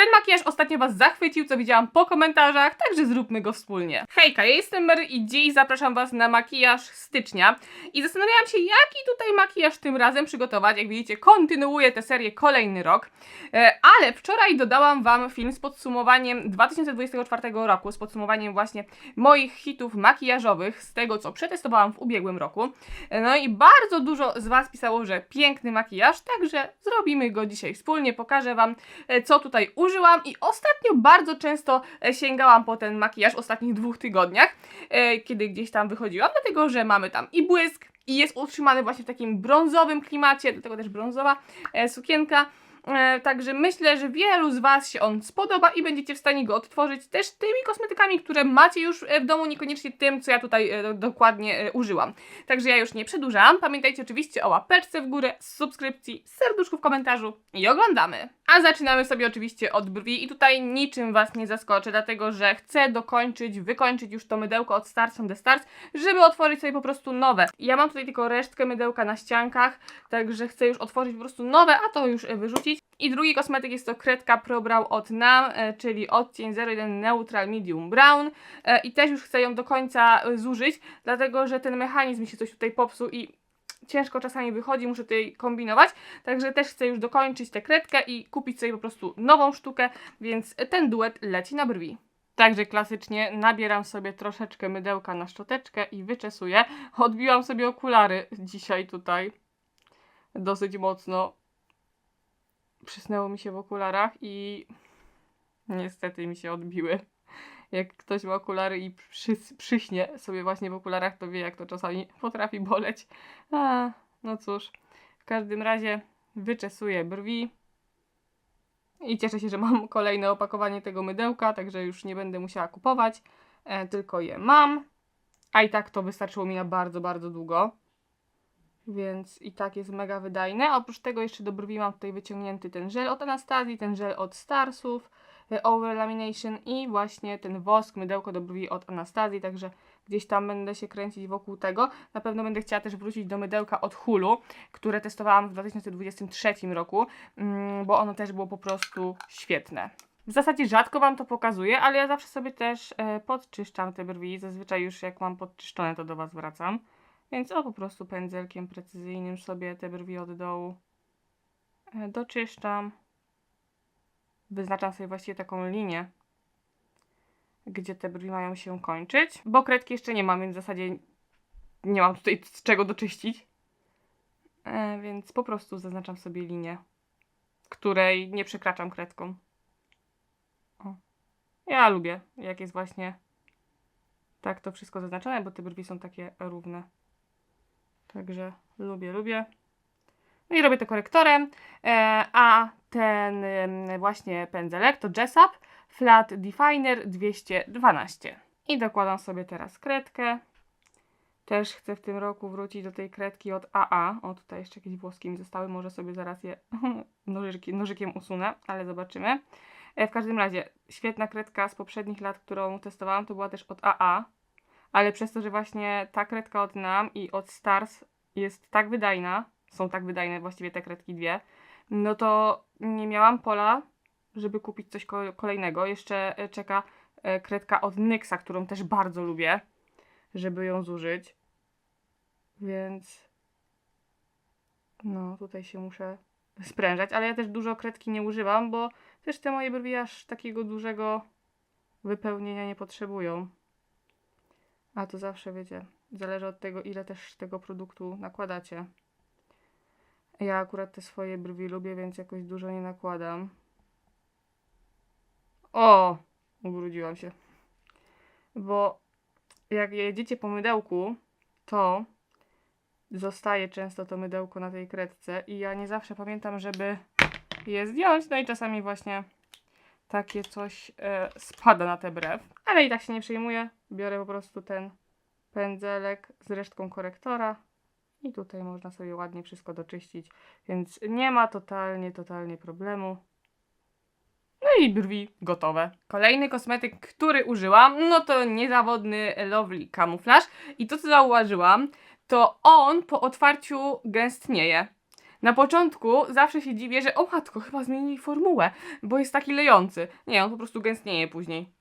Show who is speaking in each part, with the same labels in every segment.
Speaker 1: Ten makijaż ostatnio Was zachwycił, co widziałam po komentarzach, także zróbmy go wspólnie. Hejka, ja jestem Mary i dziś zapraszam Was na makijaż stycznia. I zastanawiałam się, jaki tutaj makijaż tym razem przygotować. Jak widzicie, kontynuuję tę serię kolejny rok. E, ale wczoraj dodałam Wam film z podsumowaniem 2024 roku, z podsumowaniem właśnie moich hitów makijażowych, z tego co przetestowałam w ubiegłym roku. E, No i bardzo dużo z Was pisało, że piękny makijaż, także zrobimy go dzisiaj wspólnie. Pokażę Wam, e, co tutaj użyłam i ostatnio bardzo często e, sięgałam po ten makijaż w ostatnich dwóch tygodniach, e, kiedy gdzieś tam wychodziłam, dlatego że mamy tam i błysk, i jest utrzymany właśnie w takim brązowym klimacie, dlatego też brązowa e, sukienka. E, Także myślę, że wielu z Was się on spodoba i będziecie w stanie go odtworzyć też tymi kosmetykami, które macie już e, w domu, niekoniecznie tym, co ja tutaj e, dokładnie użyłam. Także ja już nie przedłużam. Pamiętajcie oczywiście o łapeczce w górę, subskrypcji, serduszku w komentarzu i oglądamy. A zaczynamy sobie oczywiście od brwi i tutaj niczym Was nie zaskoczę, dlatego że chcę dokończyć, wykończyć już to mydełko od Stars from the Stars, żeby otworzyć sobie po prostu nowe. Ja mam tutaj tylko resztkę mydełka na ściankach, także chcę już otworzyć po prostu nowe, a to już e, I drugi kosmetyk jest to kredka Pro Brow od NAM, e, czyli odcień 01 Neutral Medium Brown e, i też już chcę ją do końca e, zużyć, dlatego że ten mechanizm się coś tutaj popsuł i ciężko czasami wychodzi, muszę tutaj kombinować, także też chcę już dokończyć tę kredkę i kupić sobie po prostu nową sztukę, więc ten duet leci na brwi. Także klasycznie nabieram sobie troszeczkę mydełka na szczoteczkę i wyczesuję. Odbiłam sobie okulary dzisiaj tutaj dosyć mocno. Przysnęło mi się w okularach i niestety mi się odbiły. Jak ktoś ma okulary i przys- przyśnie sobie właśnie w okularach, to wie jak to czasami potrafi boleć. A, no cóż, w każdym razie wyczesuję brwi. I cieszę się, że mam kolejne opakowanie tego mydełka, także już nie będę musiała kupować, e, tylko je mam. A i tak to wystarczyło mi na bardzo, bardzo długo. Więc i tak jest mega wydajne. Oprócz tego jeszcze do brwi mam tutaj wyciągnięty ten żel od Anastazji, ten żel od Starsów, e, Over Lamination i właśnie ten wosk, mydełko do brwi od Anastazji, także gdzieś tam będę się kręcić wokół tego. Na pewno będę chciała też wrócić do mydełka od Hulu, które testowałam w 2023 roku, mm, bo ono też było po prostu świetne. W zasadzie rzadko Wam to pokazuję, ale ja zawsze sobie też e, podczyszczam te brwi. Zazwyczaj już jak mam podczyszczone, to do Was wracam. Więc o po prostu pędzelkiem precyzyjnym sobie te brwi od dołu e, doczyszczam. Wyznaczam sobie właściwie taką linię, gdzie te brwi mają się kończyć. Bo kredki jeszcze nie mam, więc w zasadzie nie mam tutaj z czego doczyścić. E, więc po prostu zaznaczam sobie linię, której nie przekraczam kredką. O. Ja lubię, jak jest właśnie tak to wszystko zaznaczone, bo te brwi są takie równe. Także lubię, lubię. No i robię to korektorem, e, a ten właśnie pędzelek to Jessup Flat Definer 212. I dokładam sobie teraz kredkę. Też chcę w tym roku wrócić do tej kredki od AA. O, tutaj jeszcze jakieś włoski mi zostały, może sobie zaraz je nożyki, nożykiem usunę, ale zobaczymy. E, w każdym razie, świetna kredka z poprzednich lat, którą testowałam, to była też od AA ale przez to, że właśnie ta kredka od NAM i od Stars jest tak wydajna, są tak wydajne właściwie te kredki dwie, no to nie miałam pola, żeby kupić coś ko- kolejnego. Jeszcze e, czeka e, kredka od NYXa, którą też bardzo lubię, żeby ją zużyć. Więc no tutaj się muszę sprężać, ale ja też dużo kredki nie używam, bo też te moje brwi aż takiego dużego wypełnienia nie potrzebują. A to zawsze wiecie, zależy od tego, ile też tego produktu nakładacie. Ja akurat te swoje brwi lubię, więc jakoś dużo nie nakładam. O! Ubrudziłam się. Bo jak jedziecie po mydełku, to zostaje często to mydełko na tej kredce i ja nie zawsze pamiętam, żeby je zdjąć. No i czasami właśnie takie coś e, spada na tę brew. Ale i tak się nie przejmuję. Biorę po prostu ten pędzelek z resztką korektora i tutaj można sobie ładnie wszystko doczyścić, więc nie ma totalnie, totalnie problemu. No i brwi gotowe. Kolejny kosmetyk, który użyłam, no to niezawodny Lovely Camouflage i to co zauważyłam, to on po otwarciu gęstnieje. Na początku zawsze się dziwię, że o matko, chyba zmienili formułę, bo jest taki lejący. Nie, on po prostu gęstnieje później.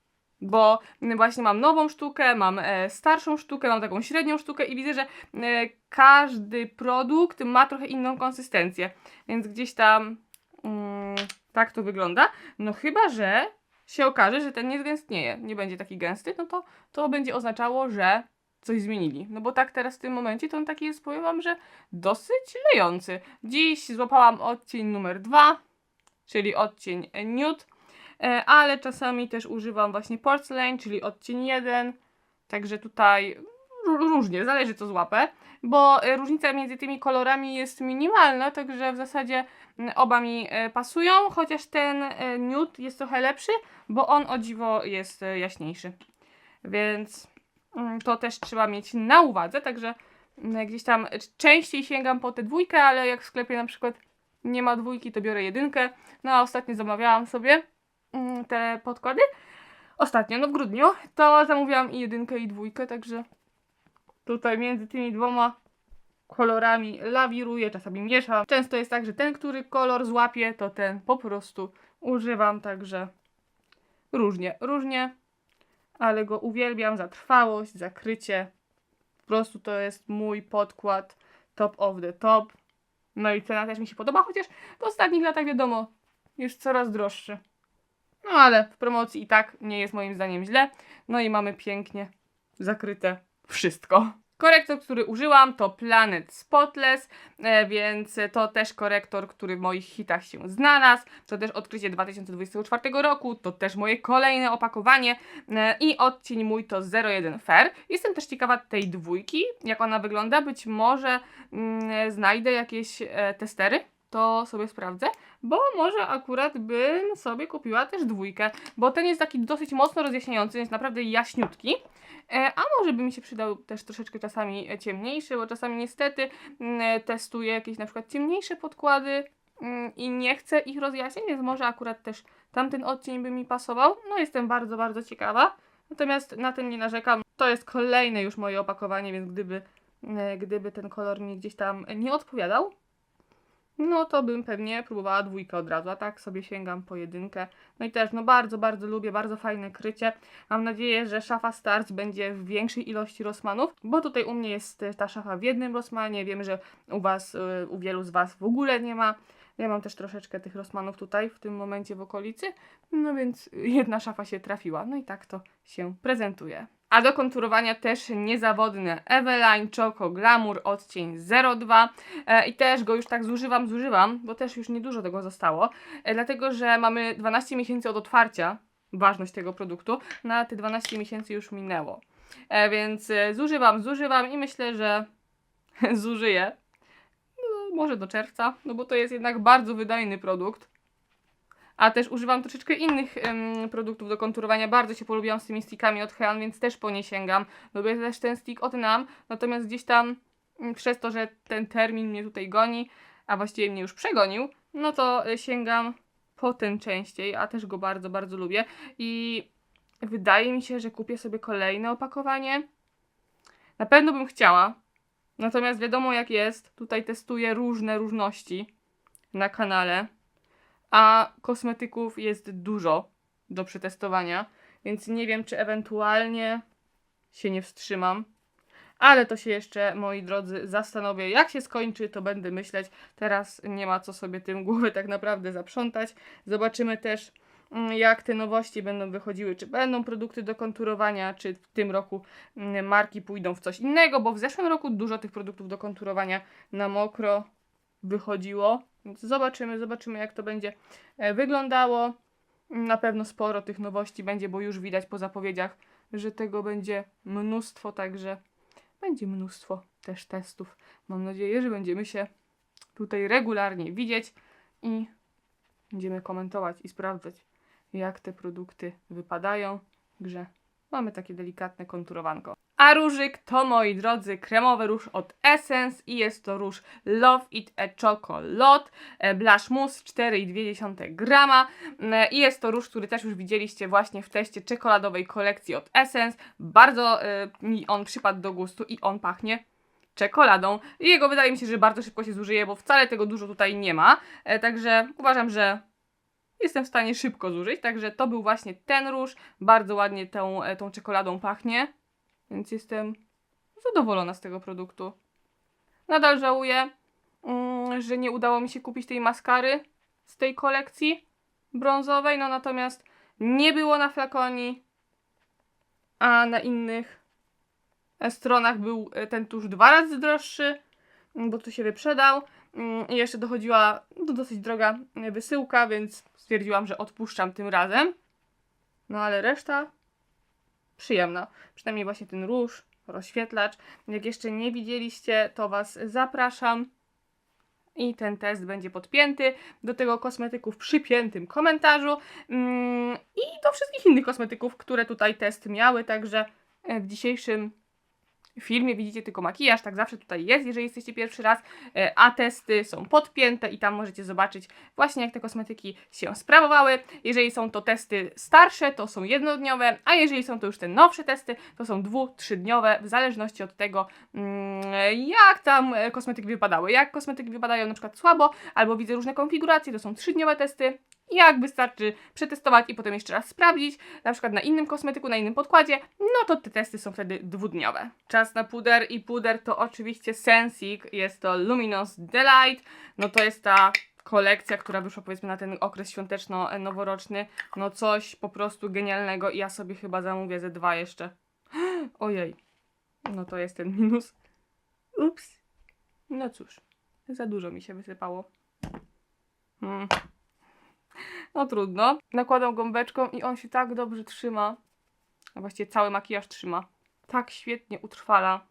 Speaker 1: Bo właśnie mam nową sztukę, mam e, starszą sztukę, mam taką średnią sztukę i widzę, że e, każdy produkt ma trochę inną konsystencję. Więc gdzieś tam mm, tak to wygląda. No chyba, że się okaże, że ten nie zgęstnieje, nie będzie taki gęsty, no to to będzie oznaczało, że coś zmienili. No bo tak teraz w tym momencie to on taki jest, powiem wam, że dosyć lejący. Dziś złapałam odcień numer dwa, czyli odcień nude, ale czasami też używam właśnie porcelain, czyli odcień jeden, także tutaj ró- różnie, zależy co złapę, bo e, różnica między tymi kolorami jest minimalna, także w zasadzie oba mi e, pasują, chociaż ten nude jest trochę lepszy, bo on o dziwo jest e, jaśniejszy. Więc to też trzeba mieć na uwadze, także mm, gdzieś tam częściej sięgam po tę dwójkę, ale jak w sklepie na przykład nie ma dwójki, to biorę jedynkę. No a ostatnio zamawiałam sobie mm, te podkłady. Ostatnio, no w grudniu, to zamówiłam i jedynkę i dwójkę, także tutaj między tymi dwoma kolorami lawiruję, czasami mieszam. Często jest tak, że ten, który kolor złapię, to ten po prostu używam, także różnie, różnie, ale go uwielbiam za trwałość, za krycie. Po prostu to jest mój podkład top of the top. No i cena też mi się podoba, chociaż w ostatnich latach wiadomo, jest coraz droższy. No ale w promocji i tak nie jest moim zdaniem źle. No i mamy pięknie zakryte wszystko. Korektor, który użyłam to Planet Spotless, e, więc to też korektor, który w moich hitach się znalazł. To też odkrycie 2024 roku, to też moje kolejne opakowanie e, i odcień mój to 01 Fair. Jestem też ciekawa tej dwójki, jak ona wygląda. Być może mm, znajdę jakieś e, testery, to sobie sprawdzę, bo może akurat bym sobie kupiła też dwójkę, bo ten jest taki dosyć mocno rozjaśniający, jest naprawdę jaśniutki. E, A może by mi się przydał też troszeczkę czasami ciemniejszy, bo czasami niestety mm, testuję jakieś na przykład ciemniejsze podkłady mm, i nie chcę ich rozjaśnić, więc może akurat też tamten odcień by mi pasował. No jestem bardzo, bardzo ciekawa. Natomiast na ten nie narzekam. To jest kolejne już moje opakowanie, więc gdyby, e, gdyby ten kolor mi gdzieś tam nie odpowiadał, no to bym pewnie próbowała dwójkę od razu, a tak sobie sięgam po jedynkę. No i też, no bardzo, bardzo lubię, bardzo fajne krycie. Mam nadzieję, że szafa Stars będzie w większej ilości Rossmanów, bo tutaj u mnie jest e, ta szafa w jednym Rossmanie, wiem, że u Was, e, u wielu z Was w ogóle nie ma. Ja mam też troszeczkę tych Rossmanów tutaj, w tym momencie w okolicy, no więc jedna szafa się trafiła, no i tak to się prezentuje. A do konturowania też niezawodne Eveline Choco Glamour odcień 02 e, i też go już tak zużywam, zużywam, bo też już niedużo tego zostało, e, dlatego że mamy 12 miesięcy od otwarcia, ważność tego produktu, na te 12 miesięcy już minęło. E, więc zużywam, zużywam i myślę, że zużyję. No, może do czerwca, no bo to jest jednak bardzo wydajny produkt. A też używam troszeczkę innych em, produktów do konturowania. Bardzo się polubiłam z tymi stickami od Hean, więc też po nie sięgam. Lubię też ten stick od NAM, natomiast gdzieś tam mm, przez to, że ten termin mnie tutaj goni, a właściwie mnie już przegonił, no to e, sięgam po ten częściej, a też go bardzo, bardzo lubię. I wydaje mi się, że kupię sobie kolejne opakowanie. Na pewno bym chciała. Natomiast wiadomo jak jest, tutaj testuję różne różności na kanale, a kosmetyków jest dużo do przetestowania, więc nie wiem, czy ewentualnie się nie wstrzymam. Ale to się jeszcze, moi drodzy, zastanowię. Jak się skończy, to będę myśleć. Teraz nie ma co sobie tym głowy tak naprawdę zaprzątać. Zobaczymy też, mm, jak te nowości będą wychodziły. Czy będą produkty do konturowania, czy w tym roku mm, marki pójdą w coś innego, bo w zeszłym roku dużo tych produktów do konturowania na mokro wychodziło. Więc zobaczymy, zobaczymy, jak to będzie e, wyglądało. Na pewno sporo tych nowości będzie, bo już widać po zapowiedziach, że tego będzie mnóstwo, także będzie mnóstwo też testów. Mam nadzieję, że będziemy się tutaj regularnie widzieć i będziemy komentować i sprawdzać, jak te produkty wypadają, że mamy takie delikatne konturowanko. A różyk to, moi drodzy, kremowy róż od Essence i jest to róż Love It a Chocolate e, Blush Mousse 4,2 grama E, i jest to róż, który też już widzieliście właśnie w teście czekoladowej kolekcji od Essence. Bardzo e, mi on przypadł do gustu i on pachnie czekoladą. I jego wydaje mi się, że bardzo szybko się zużyje, bo wcale tego dużo tutaj nie ma. Także uważam, że jestem w stanie szybko zużyć. Także to był właśnie ten róż. Bardzo ładnie tą, tą czekoladą pachnie. Więc jestem zadowolona z tego produktu. Nadal żałuję, mm, że nie udało mi się kupić tej maskary z tej kolekcji brązowej. No natomiast nie było na flakoni, a na innych stronach był e, ten tuż dwa razy droższy, mm, bo tu się wyprzedał. Mm, I jeszcze dochodziła no, dosyć droga e, wysyłka, więc stwierdziłam, że odpuszczam tym razem. No ale reszta przyjemna. Przynajmniej właśnie ten róż, rozświetlacz. Jak jeszcze nie widzieliście, to Was zapraszam. I ten test będzie podpięty do tego kosmetyku w przypiętym komentarzu. Mm, I do wszystkich innych kosmetyków, które tutaj test miały. Także e, w dzisiejszym filmie widzicie tylko makijaż, tak zawsze tutaj jest, jeżeli jesteście pierwszy raz, e, a testy są podpięte i tam możecie zobaczyć właśnie jak te kosmetyki się sprawowały. Jeżeli są to testy starsze, to są jednodniowe, a jeżeli są to już te nowsze testy, to są dwu, trzydniowe, w zależności od tego, mm, jak tam e, kosmetyki wypadały. Jak kosmetyki wypadają na przykład słabo, albo widzę różne konfiguracje, to są trzydniowe testy, jak wystarczy przetestować i potem jeszcze raz sprawdzić, na przykład na innym kosmetyku, na innym podkładzie, no to te testy są wtedy dwudniowe. Czas na puder i puder to oczywiście Sensic, jest to Luminous Delight, no to jest ta kolekcja, która wyszła powiedzmy na ten okres świąteczno-noworoczny, no coś po prostu genialnego i ja sobie chyba zamówię ze dwa jeszcze. Ojej, no to jest ten minus. Ups. No cóż, za dużo mi się wysypało. Hmm. No trudno. Nakładam gąbeczką i on się tak dobrze trzyma. A właściwie cały makijaż trzyma. Tak świetnie utrwala.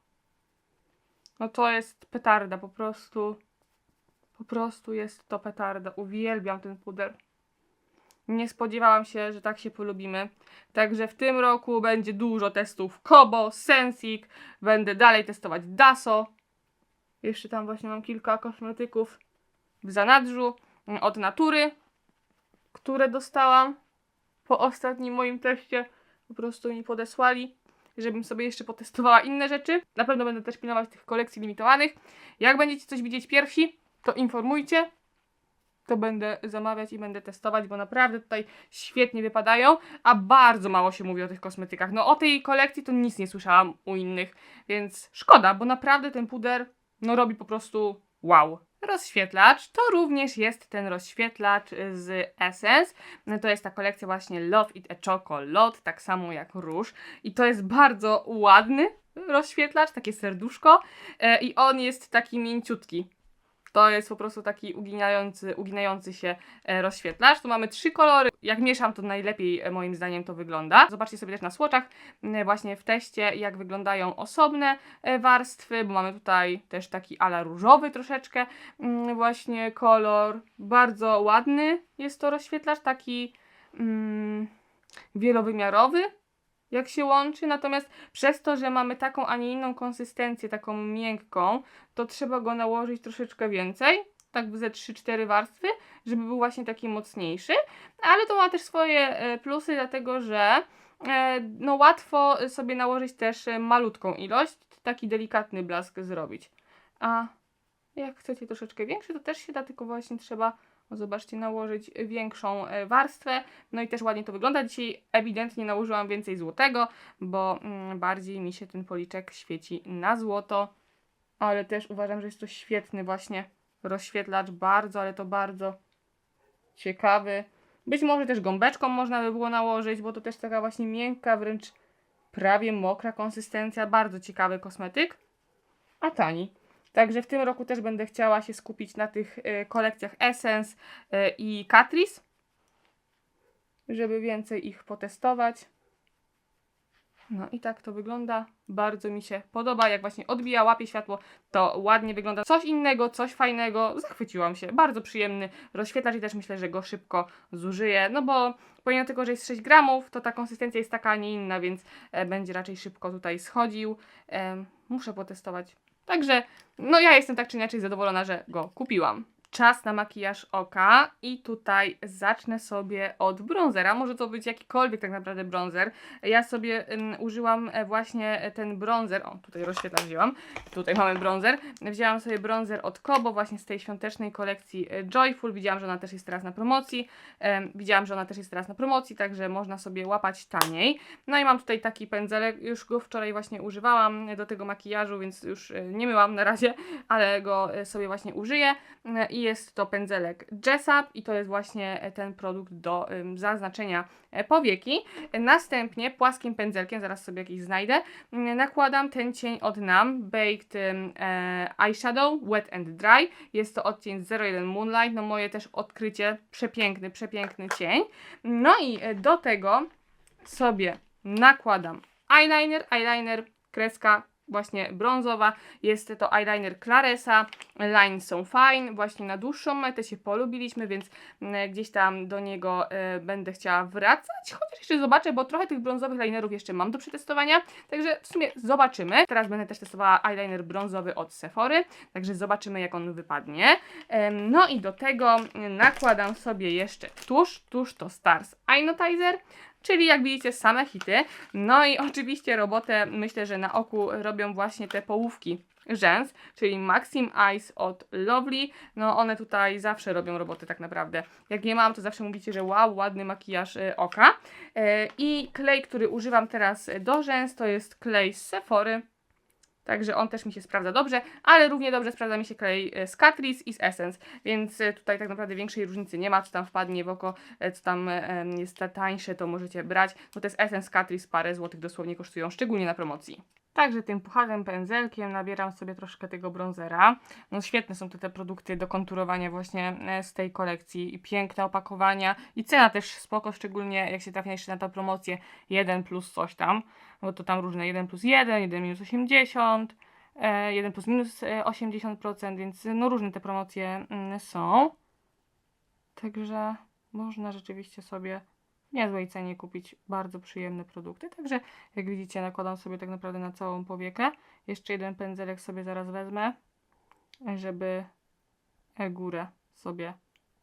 Speaker 1: No to jest petarda, po prostu. Po prostu jest to petarda. Uwielbiam ten puder. Nie spodziewałam się, że tak się polubimy. Także w tym roku będzie dużo testów Kobo, Sensic. Będę dalej testować Daso. Jeszcze tam właśnie mam kilka kosmetyków w zanadrzu od natury które dostałam po ostatnim moim teście. Po prostu mi podesłali, żebym sobie jeszcze potestowała inne rzeczy. Na pewno będę też pilnować tych kolekcji limitowanych. Jak będziecie coś widzieć pierwsi, to informujcie. To będę zamawiać i będę testować, bo naprawdę tutaj świetnie wypadają, a bardzo mało się mówi o tych kosmetykach. No o tej kolekcji to nic nie słyszałam u innych, więc szkoda, bo naprawdę ten puder no robi po prostu wow. Rozświetlacz to również jest ten rozświetlacz z Essence. To jest ta kolekcja właśnie Love It a Chocolate, tak samo jak róż. I to jest bardzo ładny rozświetlacz, takie serduszko. E, I on jest taki mięciutki. To jest po prostu taki uginający, uginający się e, rozświetlacz. Tu mamy trzy kolory. Jak mieszam, to najlepiej e, moim zdaniem to wygląda. Zobaczcie sobie też na słoczach, właśnie w teście, jak wyglądają osobne e, warstwy, bo mamy tutaj też taki ala różowy troszeczkę właśnie kolor. Bardzo ładny jest to rozświetlacz, taki mm, wielowymiarowy jak się łączy, natomiast przez to, że mamy taką, a nie inną konsystencję, taką miękką, to trzeba go nałożyć troszeczkę więcej, tak ze 3-4 warstwy, żeby był właśnie taki mocniejszy, ale to ma też swoje e, plusy, dlatego że e, no łatwo sobie nałożyć też e, malutką ilość, taki delikatny blask zrobić. A jak chcecie troszeczkę większy, to też się da, tylko właśnie trzeba zobaczcie, nałożyć większą e, warstwę. No i też ładnie to wygląda. Dzisiaj ewidentnie nałożyłam więcej złotego, bo mm, bardziej mi się ten policzek świeci na złoto. Ale też uważam, że jest to świetny właśnie rozświetlacz. Bardzo, ale to bardzo ciekawy. Być może też gąbeczką można by było nałożyć, bo to też taka właśnie miękka, wręcz prawie mokra konsystencja. Bardzo ciekawy kosmetyk, a tani. Także w tym roku też będę chciała się skupić na tych y, kolekcjach Essence y, i Catrice, żeby więcej ich potestować. No i tak to wygląda. Bardzo mi się podoba. Jak właśnie odbija, łapie światło, to ładnie wygląda. Coś innego, coś fajnego. Zachwyciłam się. Bardzo przyjemny rozświetlacz i też myślę, że go szybko zużyję. No bo pomimo tego, że jest 6 gramów, to ta konsystencja jest taka, a nie inna, więc e, będzie raczej szybko tutaj schodził. E, muszę potestować. Także, no ja jestem tak czy inaczej zadowolona, że go kupiłam. Czas na makijaż oka i tutaj zacznę sobie od bronzera. Może to być jakikolwiek tak naprawdę bronzer. Ja sobie użyłam e, właśnie ten bronzer, o tutaj rozświetlacz wzięłam, tutaj mamy bronzer. Wzięłam sobie bronzer od Kobo właśnie z tej świątecznej kolekcji e, Joyful. Widziałam, że ona też jest teraz na promocji. Widziałam, że ona też jest teraz na promocji, także można sobie łapać taniej. No i mam tutaj taki pędzelek, już go wczoraj właśnie używałam do tego makijażu, więc już e, nie myłam na razie, ale go e, sobie właśnie użyję. E, I jest to pędzelek Jessup i to jest właśnie e, ten produkt do zaznaczenia e, powieki. Następnie płaskim pędzelkiem, zaraz sobie jakiś znajdę, nakładam ten cień od NAM, Baked e, Eyeshadow Wet and Dry. Jest to odcień 01 Moonlight, no moje też odkrycie, przepiękny, przepiękny cień. No i do tego sobie nakładam eyeliner, eyeliner, kreska właśnie brązowa. Jest to eyeliner Claresa. Lines są fine. Właśnie na dłuższą metę się polubiliśmy, więc mm, gdzieś tam do niego e, będę chciała wracać. Chociaż jeszcze zobaczę, bo trochę tych brązowych linerów jeszcze mam do przetestowania. Także w sumie zobaczymy. Teraz będę też testowała eyeliner brązowy od Sephory. Także zobaczymy, jak on wypadnie. No i do tego nakładam sobie jeszcze tusz. Tusz to Stars Eye Notizer. Czyli jak widzicie same hity. No i oczywiście robotę myślę, że na oku robią właśnie te połówki rzęs, czyli Maxim Eyes od Lovely. No one tutaj zawsze robią robotę tak naprawdę. Jak je mam, to zawsze mówicie, że wow, ładny makijaż y, oka. E, I klej, który używam teraz do rzęs, to jest klej z Sephory. Także on też mi się sprawdza dobrze, ale równie dobrze sprawdza mi się klej e, z Catrice i z Essence, więc e, tutaj tak naprawdę większej różnicy nie ma, co tam wpadnie w oko, e, co tam jest ta tańsze, to możecie brać, bo to jest Essence Catrice, parę złotych dosłownie kosztują, szczególnie na promocji. Także tym puchawym pędzelkiem nabieram sobie troszkę tego bronzera. No świetne są te, te produkty do konturowania właśnie e, z tej kolekcji i piękne opakowania i cena też spoko, szczególnie jak się trafia jeszcze na tę promocję 1 plus coś tam, bo to tam różne 1 plus 1, 1 minus 80, e, 1 plus minus e, 80%, więc no różne te promocje mm, są. Także można rzeczywiście sobie w niezłej cenie kupić bardzo przyjemne produkty. Także jak widzicie nakładam sobie tak naprawdę na całą powiekę. Jeszcze jeden pędzelek sobie zaraz wezmę, żeby górę sobie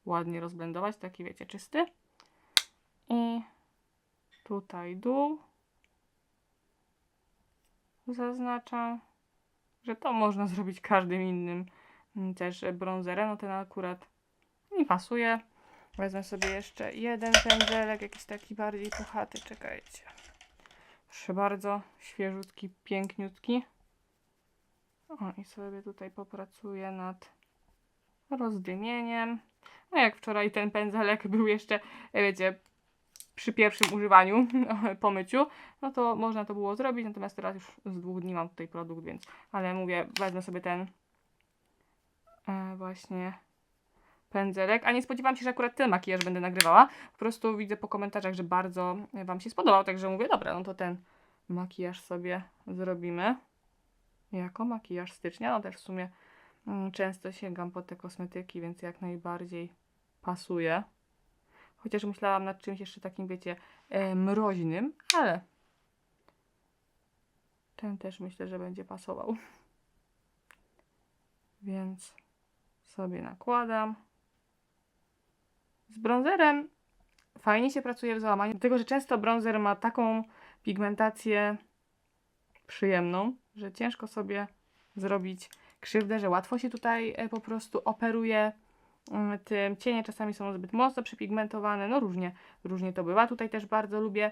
Speaker 1: ładnie rozblendować, taki wiecie, czysty. I tutaj dół. Zaznaczam, że to można zrobić każdym innym mm, też bronzerem. No ten akurat mi pasuje. Wezmę sobie jeszcze jeden pędzelek, jakiś taki bardziej puchaty, czekajcie. Proszę bardzo, świeżutki, piękniutki. O, i sobie tutaj popracuję nad rozdymieniem. No jak wczoraj ten pędzelek był jeszcze, e, wiecie, przy pierwszym używaniu, po myciu, no to można to było zrobić, natomiast teraz już z dwóch dni mam tutaj produkt, więc, ale mówię, wezmę sobie ten e, właśnie pędzelek, a nie spodziewałam się, że akurat ten makijaż będę nagrywała. Po prostu widzę po komentarzach, że bardzo Wam się spodobał, także mówię, dobra, no to ten makijaż sobie zrobimy. Jako makijaż stycznia, no też w sumie mm, często sięgam po te kosmetyki, więc jak najbardziej pasuje. Chociaż myślałam nad czymś jeszcze takim, wiecie, e, mroźnym, ale ten też myślę, że będzie pasował. Więc sobie nakładam. Z bronzerem fajnie się pracuje w załamaniu, dlatego że często bronzer ma taką pigmentację przyjemną, że ciężko sobie zrobić krzywdę, że łatwo się tutaj e, po prostu operuje mm, tym. Cienie czasami są zbyt mocno przepigmentowane, no różnie, różnie to bywa. Tutaj też bardzo lubię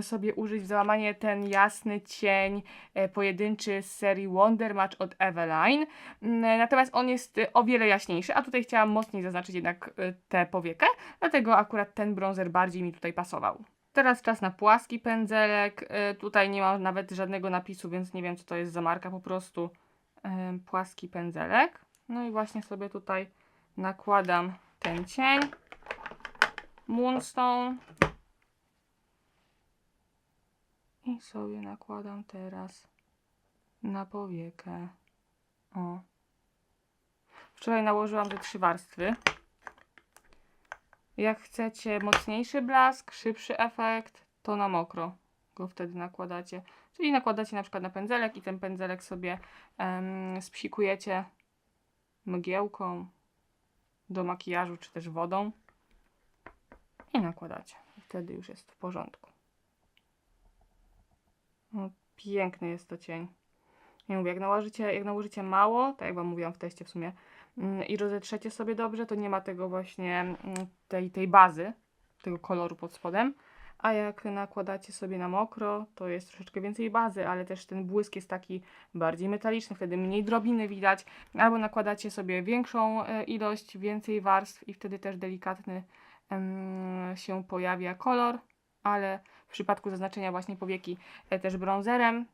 Speaker 1: sobie użyć w załamanie ten jasny cień e, pojedynczy z serii Wonder Match od Eveline. Mm, Natomiast on jest e, o wiele jaśniejszy, a tutaj chciałam mocniej zaznaczyć jednak e, tę powiekę, dlatego akurat ten bronzer bardziej mi tutaj pasował. Teraz czas na płaski pędzelek. E, Tutaj nie ma nawet żadnego napisu, więc nie wiem co to jest za marka, po prostu e, płaski pędzelek. No i właśnie sobie tutaj nakładam ten cień. Moonstone. I sobie nakładam teraz na powiekę. O. Wczoraj nałożyłam te trzy warstwy. Jak chcecie mocniejszy blask, szybszy efekt, to na mokro go wtedy nakładacie. Czyli nakładacie na przykład na pędzelek i ten pędzelek sobie em, spsikujecie mgiełką do makijażu, czy też wodą. I nakładacie. Wtedy już jest w porządku. No, piękny jest to cień. Nie mówię, jak nałożycie, jak nałożycie mało, tak jak Wam mówiłam w teście w sumie, mm, i rozetrzecie sobie dobrze, to nie ma tego właśnie, mm, tej, tej bazy, tego koloru pod spodem. A jak nakładacie sobie na mokro, to jest troszeczkę więcej bazy, ale też ten błysk jest taki bardziej metaliczny, wtedy mniej drobiny widać. Albo nakładacie sobie większą e, ilość, więcej warstw i wtedy też delikatny się pojawia kolor, ale w przypadku zaznaczenia właśnie powieki e, też brązerem,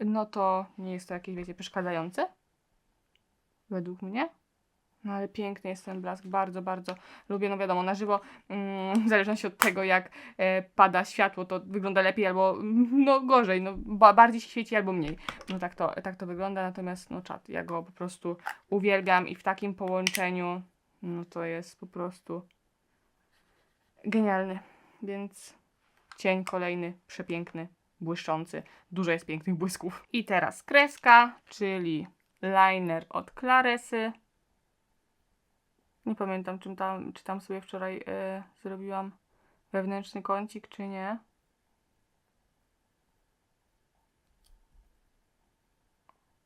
Speaker 1: no to nie jest to jakieś, wiecie, przeszkadzające. Według mnie. No ale piękny jest ten blask, bardzo, bardzo lubię. No wiadomo, na żywo, mm, w zależności od tego, jak e, pada światło, to wygląda lepiej albo mm, no gorzej, no ba, bardziej się świeci albo mniej. No tak to, tak to wygląda, natomiast no czat, ja go po prostu uwielbiam i w takim połączeniu, no to jest po prostu genialny. Więc cień kolejny, przepiękny, błyszczący. Dużo jest pięknych błysków. I teraz kreska, czyli liner od Claresy. Nie pamiętam, czym tam, czy tam sobie wczoraj e, zrobiłam wewnętrzny kącik, czy nie.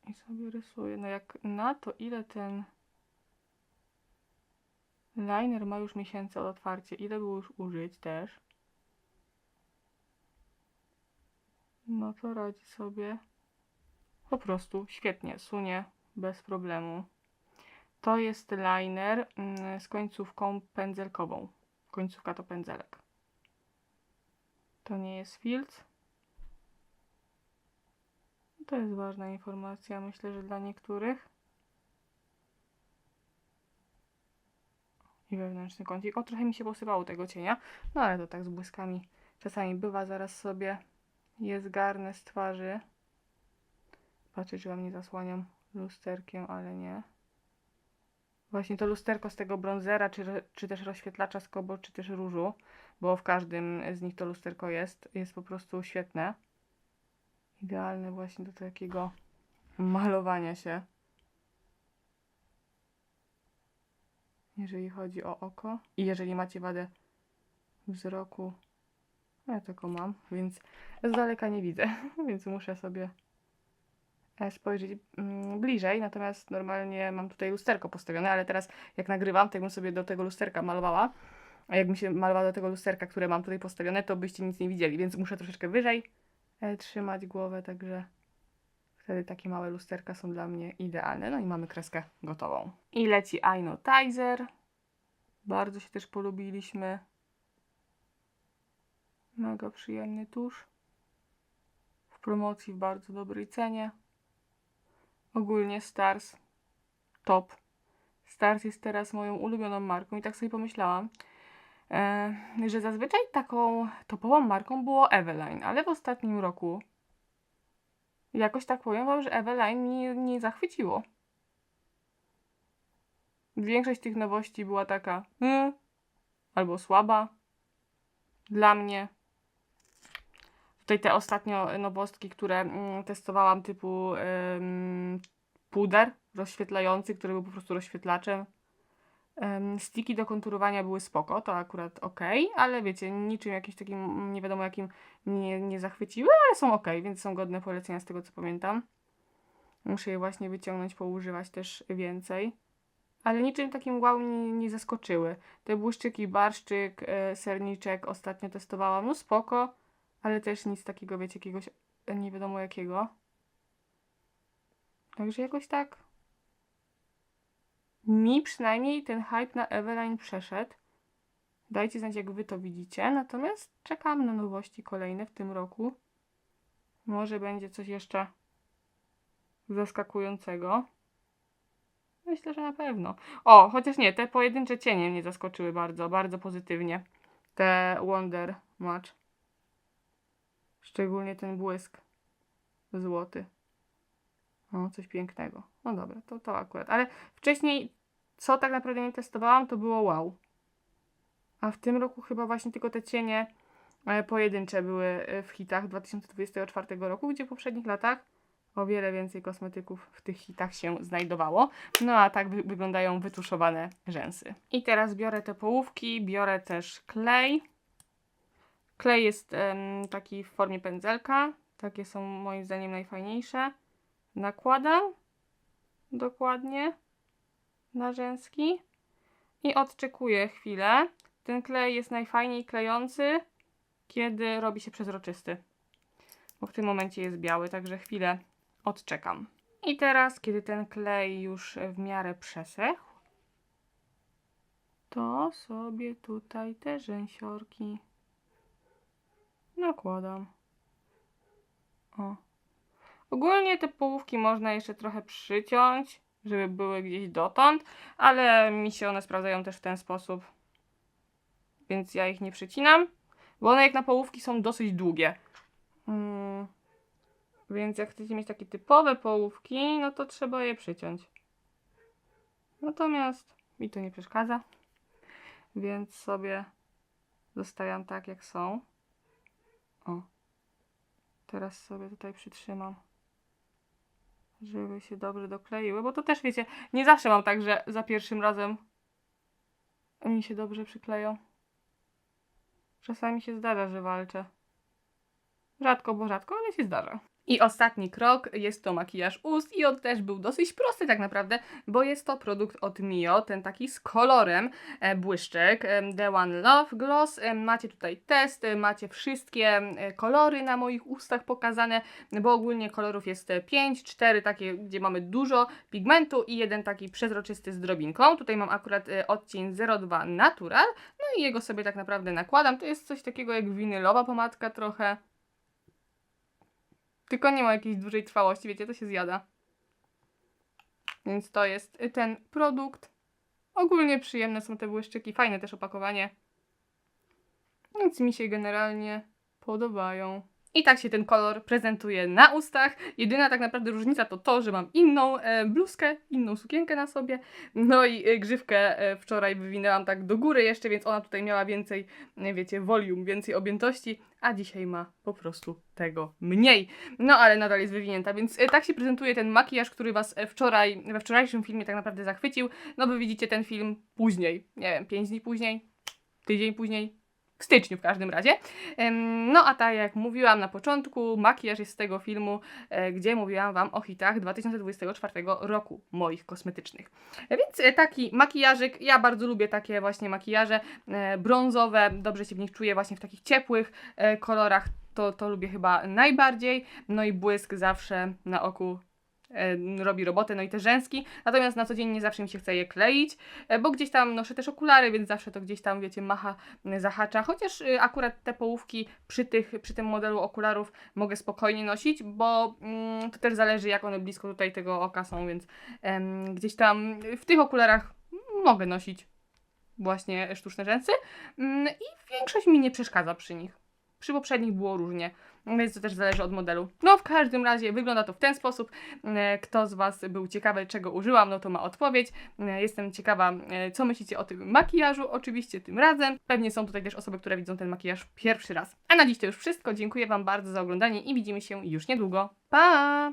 Speaker 1: I sobie rysuję. No jak na to, ile ten liner ma już miesięcy od otwarcia, ile było już użyć też. No to radzi sobie po prostu świetnie, sunie bez problemu. To jest liner mm, z końcówką pędzelkową. Końcówka to pędzelek. To nie jest filtr. To jest ważna informacja, myślę, że dla niektórych. I wewnętrzny kącik. O, trochę mi się posypało tego cienia, no ale to tak z błyskami czasami bywa. Zaraz sobie je zgarnę z twarzy. Patrzę, czy wam nie zasłaniam lusterkiem, ale nie. Właśnie to lusterko z tego bronzera, czy, czy też rozświetlacza z kobo, czy też różu, bo w każdym z nich to lusterko jest, jest po prostu świetne. Idealne właśnie do takiego malowania się. Jeżeli chodzi o oko. I jeżeli macie wadę wzroku, ja tylko mam, więc z daleka nie widzę, więc muszę sobie e, spojrzeć mm, bliżej, natomiast normalnie mam tutaj lusterko postawione, ale teraz jak nagrywam, to jakbym sobie do tego lusterka malowała, a jakbym się malowała do tego lusterka, które mam tutaj postawione, to byście nic nie widzieli, więc muszę troszeczkę wyżej e, trzymać głowę, także wtedy takie małe lusterka są dla mnie idealne. No i mamy kreskę gotową. I leci Eyenotizer. Bardzo się też polubiliśmy. Mega przyjemny tusz. W promocji w bardzo dobrej cenie. Ogólnie Stars top. Stars jest teraz moją ulubioną marką i tak sobie pomyślałam, e, że zazwyczaj taką topową marką było Eveline, ale w ostatnim roku jakoś tak powiem wam, że Eveline mnie nie zachwyciło. Większość tych nowości była taka y, albo słaba dla mnie. Tutaj te ostatnio nowostki, które mm, testowałam, typu puder rozświetlający, który był po prostu rozświetlaczem. Stiki do konturowania były spoko, to akurat ok, ale wiecie, niczym jakimś takim, nie wiadomo jakim, nie, nie zachwyciły, ale są ok, więc są godne polecenia z tego co pamiętam. Muszę je właśnie wyciągnąć, poużywać też więcej. Ale niczym takim wow nie, nie zaskoczyły. Te błyszczyki, barszczyk, e, serniczek ostatnio testowałam, no spoko, ale też nic takiego, wiecie, jakiegoś e, nie wiadomo jakiego. Także jakoś tak mi przynajmniej ten hype na Eveline przeszedł. Dajcie znać, jak wy to widzicie. Natomiast czekam na nowości kolejne w tym roku. Może będzie coś jeszcze zaskakującego. Myślę, że na pewno. O, chociaż nie, te pojedyncze cienie mnie zaskoczyły bardzo, bardzo pozytywnie. Te Wonder Match. Szczególnie ten błysk złoty. O, coś pięknego. No dobra, to, to akurat. Ale wcześniej, co tak naprawdę nie testowałam, to było wow. A w tym roku chyba właśnie tylko te cienie e, pojedyncze były e, w hitach 2024 roku, gdzie w poprzednich latach o wiele więcej kosmetyków w tych hitach się znajdowało. No a tak wy wyglądają wytuszowane rzęsy. I teraz biorę te połówki, biorę też klej. Klej jest taki w formie pędzelka. Takie są moim zdaniem najfajniejsze. Nakładam dokładnie na rzęski i odczekuję chwilę. Ten klej jest najfajniej klejący, kiedy robi się przezroczysty. Bo w tym momencie jest biały, także chwilę odczekam. I teraz, kiedy ten klej już w miarę przesechł, to sobie tutaj te rzęsiorki nakładam. O. Ogólnie te połówki można jeszcze trochę przyciąć, żeby były gdzieś dotąd, ale mi się one sprawdzają też w ten sposób. Więc ja ich nie przycinam, bo one jak na połówki są dosyć długie. Mm. Więc jak chcecie mieć takie typowe połówki, no to trzeba je przyciąć. Natomiast mi to nie przeszkadza, więc sobie zostawiam tak jak są. O. Teraz sobie tutaj przytrzymam, żeby się dobrze dokleiły, bo to też wiecie, nie zawsze mam tak, że za pierwszym razem mi się dobrze przykleją. Czasami się zdarza, że walczę. Rzadko, bo rzadko, ale się zdarza. I ostatni krok jest to makijaż ust i on też był dosyć prosty tak naprawdę, bo jest to produkt od Mio, ten taki z kolorem e, błyszczek, The One Love Gloss. Macie tutaj test, e, macie wszystkie e, kolory na moich ustach pokazane, bo ogólnie kolorów jest 5, 4 takie, gdzie mamy dużo pigmentu i jeden taki przezroczysty z drobinką. Tutaj mam akurat odcień 02 Natural, no i jego sobie tak naprawdę nakładam. To jest coś takiego jak winylowa pomadka trochę. Tylko nie ma jakiejś dużej trwałości, wiecie, to się zjada. Więc to jest ten produkt. Ogólnie przyjemne są te błyszczyki, fajne też opakowanie. Więc mi się generalnie podobają. I tak się ten kolor prezentuje na ustach. Jedyna tak naprawdę różnica to to, że mam inną e, bluzkę, inną sukienkę na sobie. No i e, grzywkę e, wczoraj wywinęłam tak do góry jeszcze, więc ona tutaj miała więcej, e, wiecie, volume, więcej objętości, a dzisiaj ma po prostu tego mniej. No ale nadal jest wywinięta, więc e, tak się prezentuje ten makijaż, który Was e, wczoraj, we wczorajszym filmie tak naprawdę zachwycił. No wy widzicie ten film później, nie wiem, 5 dni później, tydzień później, w styczniu w każdym razie. No a tak jak mówiłam na początku, makijaż jest z tego filmu, e, gdzie mówiłam Wam o hitach 2024 roku moich kosmetycznych. Więc e, taki makijażyk, ja bardzo lubię takie właśnie makijaże e, brązowe, dobrze się w nich czuję właśnie w takich ciepłych kolorach, to, to lubię chyba najbardziej. No i błysk zawsze na oku robi robotę, no i te rzęski. Natomiast na co dzień nie zawsze mi się chce je kleić, e, bo gdzieś tam noszę też okulary, więc zawsze to gdzieś tam, wiecie, macha, zahacza. Chociaż y, akurat te połówki przy, tych, przy tym modelu okularów mogę spokojnie nosić, bo mm, to też zależy, jak one blisko tutaj tego oka są, więc gdzieś tam w tych okularach mogę nosić właśnie sztuczne rzęsy mm, i większość mi nie przeszkadza przy nich. Przy poprzednich było różnie, więc to też zależy od modelu. No, w każdym razie wygląda to w ten sposób. E, Kto z Was był ciekawy, czego użyłam, no to ma odpowiedź. E, Jestem ciekawa, e, co myślicie o tym makijażu, oczywiście tym razem. Pewnie są tutaj też osoby, które widzą ten makijaż pierwszy raz. A na dziś to już wszystko. Dziękuję Wam bardzo za oglądanie i widzimy się już niedługo. Pa!